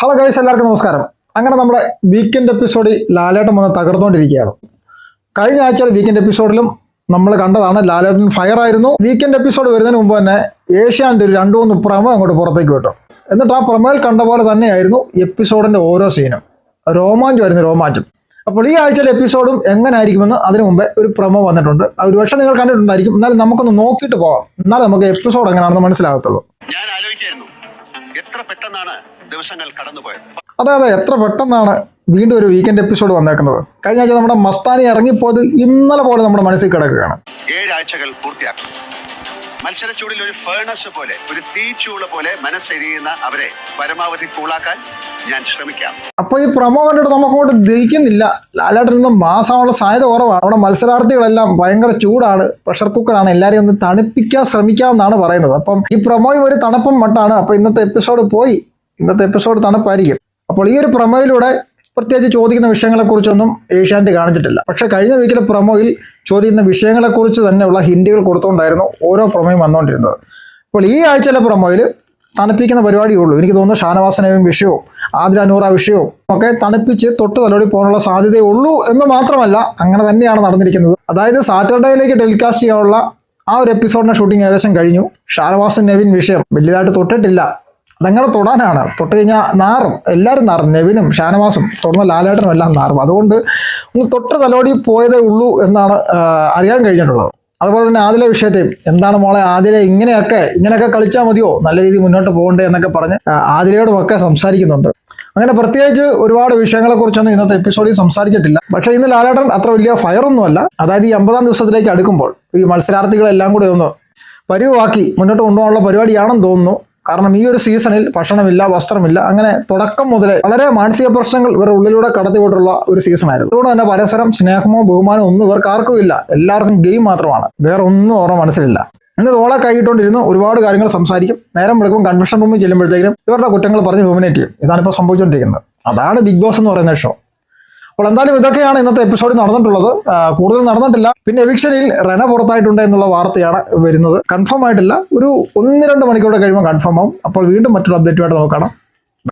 Hello guys എല്ലാവർക്കും നമസ്കാരം. അങ്ങനെ നമ്മുടെ വീക്കെൻഡ് എപ്പിസോഡിൽ ലാലേട്ടൻ വന്ന് തകർന്നുകൊണ്ടിരിക്കുകയാണ്. കഴിഞ്ഞ ആഴ്ച വീക്കെൻഡ് എപ്പിസോഡിലും നമ്മൾ കണ്ടതാണ് ലാലേട്ടൻ ഫയർ ആയിരുന്നു. വീക്കെൻഡ് എപ്പിസോഡ് വരുന്നതിന് മുമ്പ് തന്നെ ഏഷ്യാന്റെ ഒരു രണ്ട് മൂന്ന് പ്രമോ അങ്ങോട്ട് പുറത്തേക്ക് വിട്ടു. എന്നിട്ട് ആ പ്രമോയിൽ കണ്ട പോലെ തന്നെയായിരുന്നു എപ്പിസോഡിന്റെ ഓരോ സീനും രോമാഞ്ചമായിരുന്നു രോമാഞ്ചം. അപ്പോൾ ഈ ആഴ്ചയിലെ എപ്പിസോഡും എങ്ങനെ ആയിരിക്കുമെന്ന് അതിനു മുമ്പേ ഒരു പ്രമോ വന്നിട്ടുണ്ട്. ഒരു പക്ഷേ നിങ്ങൾ കണ്ടിട്ടുണ്ടായിരിക്കും. എന്നാലും നമുക്കൊന്ന് നോക്കിയിട്ട് പോകാം. എന്നാലും നമുക്ക് എപ്പിസോഡ് എങ്ങനെയാണെന്ന് മനസ്സിലാകത്തുള്ളൂ. ഞാൻ എത്ര പെട്ടെന്നാണ് ദിവസങ്ങൾ കടന്നുപോയത്? അതെ അതെ എത്ര പെട്ടെന്നാണ് വീണ്ടും ഒരു വീക്കെൻഡ് എപ്പിസോഡ് വന്നേക്കുന്നത്. കഴിഞ്ഞ ആഴ്ച നമ്മുടെ മസ്താനി ഇറങ്ങിപ്പോയത് ഇന്നലെ പോലെ നമ്മുടെ മനസ്സിൽ കിടക്കുകയാണ്. ഏഴാഴ്ചകൾ പൂർത്തിയാക്കും. മത്സരച്ചൂടിൽ ഒരു ഫേണസ് പോലെ ഒരു തീച്ചൂള പോലെ മനസ്സെരിയുന്ന അവരെ പരമാവധി കൂളാക്കാൻ ഞാൻ ശ്രമിക്കാം. അപ്പൊ ഈ പ്രമോ കണ്ടിട്ട് നമുക്കോട്ട് ദഹിക്കുന്നില്ല. ലാലേട്ടൻ നിന്ന് മാസമുള്ള സാധ്യത കുറവാണ്. നമ്മുടെ മത്സരാർത്ഥികളെല്ലാം ഭയങ്കര ചൂടാണ്. പ്രഷർ കുക്കറാണ് എല്ലാവരെയും ഒന്ന് തണുപ്പിക്കാൻ ശ്രമിക്കാമെന്നാണ് പറയുന്നത്. അപ്പം ഈ പ്രമോയും ഒരു തണുപ്പും മട്ടാണ്. അപ്പൊ ഇന്നത്തെ എപ്പിസോഡ് പോയി. ഇന്നത്തെ എപ്പിസോഡ് തണുപ്പായിരിക്കും. അപ്പോൾ ഈ ഒരു പ്രമോയിലൂടെ പ്രത്യേകിച്ച് ചോദിക്കുന്ന വിഷയങ്ങളെക്കുറിച്ചൊന്നും ഏഷ്യാനെറ്റ് കാണിച്ചിട്ടില്ല. പക്ഷേ കഴിഞ്ഞ വീക്കിലെ പ്രൊമോയിൽ ചോദിക്കുന്ന വിഷയങ്ങളെക്കുറിച്ച് തന്നെയുള്ള ഹിൻഡുകൾ കൊടുത്തുകൊണ്ടായിരുന്നു ഓരോ പ്രൊമോയും വന്നുകൊണ്ടിരുന്നത് അപ്പോൾ ഈ ആഴ്ചയിലെ പ്രൊമോയിൽ തണുപ്പിക്കുന്ന പരിപാടിയേ ഉള്ളൂ. എനിക്ക് തോന്നുന്നു ഷാനവാസനയും വിഷയവും ആതിര നൂറ വിഷയവും ഒക്കെ തണുപ്പിച്ച് തൊട്ട് തലോടി പോകാനുള്ള സാധ്യതയേ ഉള്ളൂ എന്ന് മാത്രമല്ല അങ്ങനെ തന്നെയാണ് നടന്നിരിക്കുന്നത്. അതായത് സാറ്റർഡേയിലേക്ക് ടെലികാസ്റ്റ് ചെയ്യാനുള്ള ആ ഒരു എപ്പിസോഡിന്റെ ഷൂട്ടിംഗ് ഏകദേശം കഴിഞ്ഞു. ഷാനവാസൻ നെവിൻ വിഷയം വലിയതായിട്ട് തൊട്ടിട്ടില്ല. അതങ്ങനെ തൊടാനാണ്. തൊട്ട് കഴിഞ്ഞാൽ നാറും എല്ലാവരും നാറും നെവിനും ഷാനവാസും തുടർന്ന് ലാലേട്ടനും എല്ലാം നാറും. അതുകൊണ്ട് ഒന്ന് തൊട്ട് തലോടി പോയതേ ഉള്ളൂ എന്നാണ് അറിയാൻ കഴിഞ്ഞിട്ടുള്ളത്. അതുപോലെ തന്നെ ആദിലെ വിഷയത്തെയും എന്താണ് മോളെ ആദിലെ ഇങ്ങനെയൊക്കെ ഇങ്ങനെയൊക്കെ കളിച്ചാൽ മതിയോ? നല്ല രീതിയിൽ മുന്നോട്ട് പോകണ്ടേ എന്നൊക്കെ പറഞ്ഞ് ആ, ഒക്കെ സംസാരിക്കുന്നുണ്ട്. അങ്ങനെ പ്രത്യേകിച്ച് ഒരുപാട് വിഷയങ്ങളെക്കുറിച്ചൊന്നും ഇന്നത്തെ എപ്പിസോഡിൽ സംസാരിച്ചിട്ടില്ല. പക്ഷേ ഇന്ന് ലാലേട്ടൻ അത്ര വലിയ ഫയറൊന്നുമല്ല. അതായത് ഈ അമ്പതാം ദിവസത്തിലേക്ക് അടുക്കുമ്പോൾ ഈ മത്സരാർത്ഥികളെല്ലാം കൂടി ഒന്ന് പരിവാക്കി മുന്നോട്ട് കൊണ്ടുപോകാനുള്ള പരിപാടിയാണെന്ന് തോന്നുന്നു. കാരണം ഈ ഒരു സീസണിൽ ഭക്ഷണമില്ല വസ്ത്രമില്ല അങ്ങനെ തുടക്കം മുതലേ വളരെ മാനസിക പ്രശ്നങ്ങൾ ഇവരുടെ ഉള്ളിലൂടെ കടത്തിവിട്ടുള്ള ഒരു സീസണായിരുന്നു അതുകൊണ്ട് തന്നെ പരസ്പരം സ്നേഹമോ ബഹുമാനമോ ഒന്നും ഇവർക്ക് ആർക്കും ഇല്ല. എല്ലാവർക്കും ഗെയിം മാത്രമാണ്. വേറെ ഒന്നും അവരുടെ മനസ്സിലില്ല. ഇന്ന് തോളെ കൈയിട്ടുകൊണ്ടിരുന്നു ഒരുപാട് കാര്യങ്ങൾ സംസാരിക്കും. നേരം വെളുക്കും കൺവെൻഷൻ റൂമിൽ ചെല്ലുമ്പോഴത്തേക്കും ഇവരുടെ കുറ്റങ്ങൾ പറഞ്ഞ് ഡോമിനേറ്റ് ചെയ്യും. ഇതാണ് ഇപ്പോൾ സംഭവിച്ചുകൊണ്ടിരിക്കുന്നത്. അതാണ് ബിഗ് ബോസ് എന്ന് പറയുന്ന ഷോ അപ്പോൾ എന്തായാലും ഇതൊക്കെയാണ് ഇന്നത്തെ എപ്പിസോഡ് നടന്നിട്ടുള്ളത്. കൂടുതൽ നടന്നിട്ടില്ല. പിന്നെ എവിക്ഷനിൽ റെന പുറത്തായിട്ടുണ്ട് എന്നുള്ള വാർത്തയാണ് വരുന്നത്. കൺഫേം ആയിട്ടില്ല. ഒരു ഒന്ന് രണ്ട് മണിക്കൂർ കഴിയുമ്പോൾ കൺഫേം ആവും. അപ്പോൾ വീണ്ടും മറ്റൊരു അപ്ഡേറ്റുമായിട്ട് നമുക്ക് കാണാം.